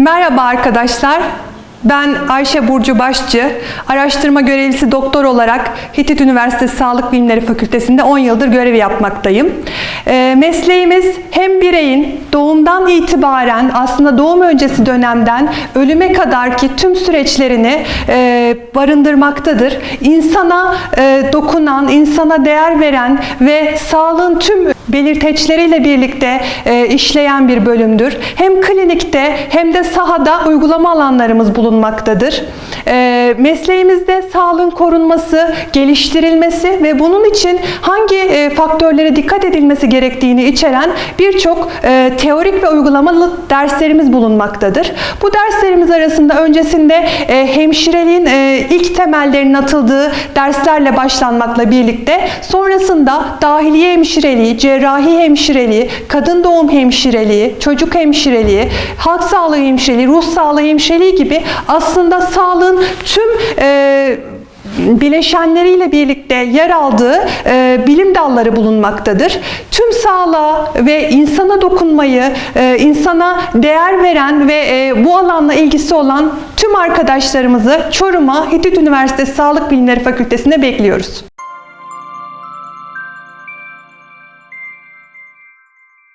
Merhaba arkadaşlar. Ben Ayşe Burcu Başçı, araştırma görevlisi doktor olarak Hitit Üniversitesi Sağlık Bilimleri Fakültesi'nde 10 yıldır görev yapmaktayım. Ee, mesleğimiz hem bireyin doğumdan itibaren aslında doğum öncesi dönemden ölüme kadar ki tüm süreçlerini e, barındırmaktadır. İnsana e, dokunan, insana değer veren ve sağlığın tüm belirteçleriyle birlikte e, işleyen bir bölümdür. Hem klinikte hem de sahada uygulama alanlarımız bulunmaktadır. E, mesleğimizde sağlığın korunması, geliştirilmesi ve bunun için hangi e, faktörlere dikkat edilmesi gerektiğini içeren birçok e, teorik ve uygulamalı derslerimiz bulunmaktadır. Bu derslerimiz arasında öncesinde e, hemşireliğin e, ilk temellerinin atıldığı derslerle başlanmakla birlikte sonrasında dahiliye hemşireliği, cerrahi hemşireliği, kadın doğum hemşireliği, çocuk hemşireliği, halk sağlığı hemşireliği, ruh sağlığı hemşireliği gibi aslında sağlığın tüm e, bileşenleriyle birlikte yer aldığı e, bilim dalları bulunmaktadır. Tüm sağlığa ve insana dokunmayı, e, insana değer veren ve e, bu alanla ilgisi olan tüm arkadaşlarımızı Çorum'a Hitit Üniversitesi Sağlık Bilimleri Fakültesi'ne bekliyoruz.